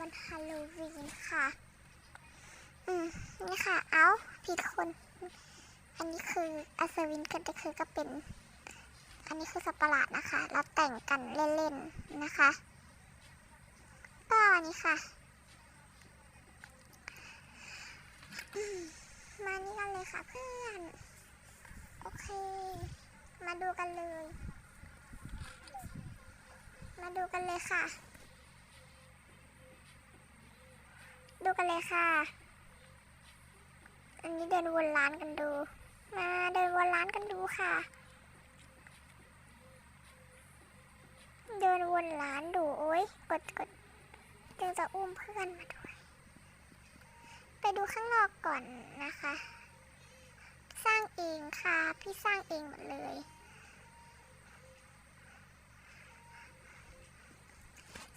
วันฮาโลวีนค่ะ อืม นี่ค่ะ เอ้า ผิดคน อันนี้คืออัศวินกิดแต่คือก็เป็น อันนี้คือสัปปะหลาดนะคะ เราแต่งกันเล่นๆนะคะ ก็อันนี้ค่ะ มานี่กันเลยค่ะเพื่อน โอเค มาดูกันเลย มาดูกันเลยค่ะ ดูกันเลยค่ะ อันนี้เดินวนร้านกันดู มาเดินวนร้านกันดูค่ะ เดินวนร้านดูโอ๊ยกดกดจึงจะอุ้มเพื่อนมาด้วย ไปดูข้างนอกก่อนนะคะ สร้างเองค่ะ พี่สร้างเองหมดเลย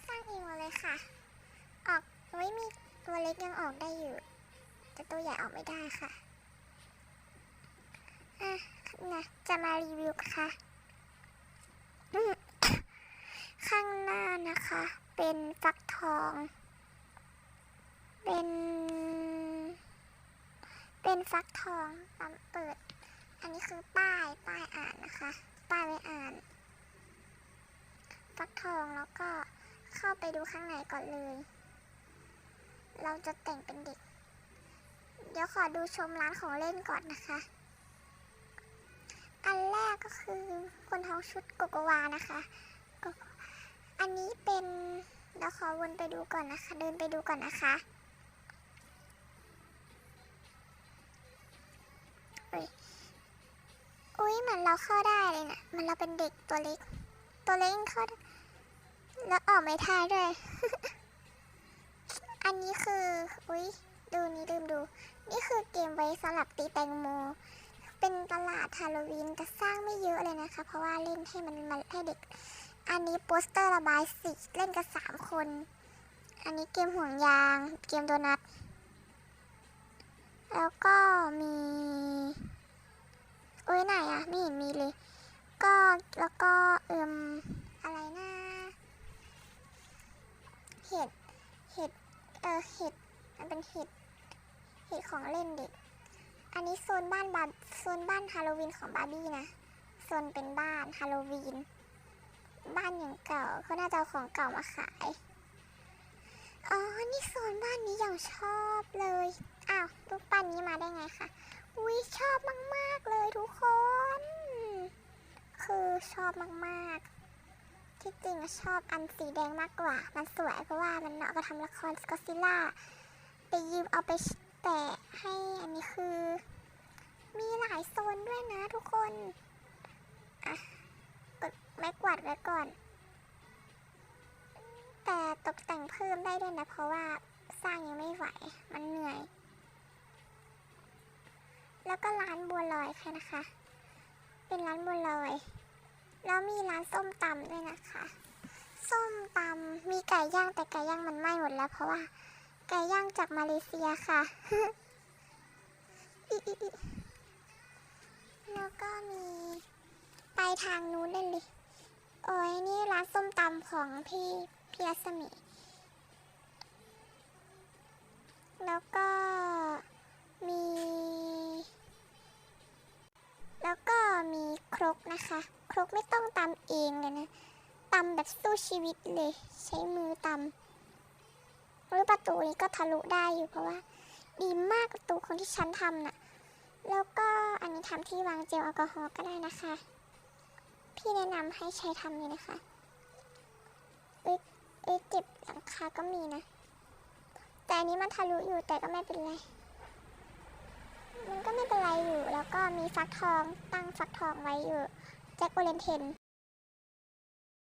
สร้างเองหมดเลยค่ะ เล็กยังออกได้อยู่ แต่ตัวใหญ่ออกไม่ได้ค่ะอะนะจะมารีวิวค่ะข้างหน้านะคะ เป็นฟักทอง เป็น เป็นฟักทองตอนเปิด อันนี้คือป้ายป้ายอ่านนะคะ ป้ายไว้อ่าน ฟักทองแล้วก็เข้าไปดูข้างในก่อนเลย เราจะแต่งเป็นเด็ก เดี๋ยวขอดูชมร้านของเล่นก่อนนะคะ อันแรกก็คือคนท้องชุดโกโกวานะคะ อันนี้เป็นเดี๋ยวขอวนไปดูก่อนนะคะ เดินไปดูก่อนนะคะอุ้ยเหมือนเราเข้าได้เลยนะมันเราเป็นเด็กตัวเล็ก ตัวเล็กเข้าแล้วออกไม่ท่าด้วย นนี้คือ อุ้ยดูนี่ลืมดู นี่คือเกมไว้สำหรับตีแตงโม เป็นตลาดฮาโลวีนแต่สร้างไม่เยอะเลยนะคะ เพราะว่าเล่นให้มันมาให้เด็ก อันนี้โปสเตอร์ระบายสีเล่นกันสามคน อันนี้เกมห่วงยาง เกมโดนัท แล้วก็มีอุ้ยไหนอะไม่เห็นมีเลย ก็แล้วก็เอิมอะไรนะเห็ด เห็ด เห็ด มันเป็นเห็ด เห็ดของเล่นเด็ก อันนี้โซนบ้านบาโซนบ้านฮาโลวีนของบาร์บี้นะ โซนเป็นบ้านฮาโลวีน บ้านอย่างเก่าเขาน่าจะเอาของเก่ามาขาย อ๋อ นี่โซนบ้านนี้อย่างชอบเลย อ้าวรูปปั้นนี้มาได้ไงคะอุ้ยชอบมาก ๆ เลยทุกคน คือชอบมาก ๆ ที่จริงชอบอันสีแดงมากกว่า มันสวยเพราะว่ามันเหมาะกับทำละครสกอซิล่าไปยืมเอาไปแตะให้อันนี้คือ มีหลายโซนด้วยนะทุกคน อะกดไม้กวาดไว้ก่อน แต่ตกแต่งเพิ่มได้ด้วยนะ เพราะว่าสร้างยังไม่ไหว มันเหนื่อย แล้วก็ร้านบัวลอยค่ะนะคะ เป็นร้านบัวลอย แล้วมีร้านส้มตำด้วยนะคะ ส้มตำมีไก่ย่างแต่ไก่ย่างมันไหม้หมดแล้ว เพราะว่าไก่ย่างจากมาเลเซียค่ะ แล้วก็มี ไปทางนู้นได้เลยโอ้ยนี่ร้านส้มตำของพี่พี่รัศมี แล้วก็ ครกนะคะ ครกไม่ต้องตำเองเลยนะตำแบบสู้ชีวิตเลย ใช้มือตำหรือประตูนี้ก็ทะลุได้อยู่เพราะว่า ดีมากประตูคนที่ฉันทำน่ะ แล้วก็อันนี้ทำที่วางเจลแอลกอฮอล์ก็ได้นะคะ พี่แนะนำให้ใช้ทำเลยนะคะเอ้ยเอ้ยเจ็บหลังคาก็มีนะ แต่อันนี้มันทะลุอยู่แต่ก็ไม่เป็นไร มันก็ไม่เป็นไรอยู่ แล้วก็มีฟักทองตั้งฟักทองไว้อยู่แจ็คโอเลนเทน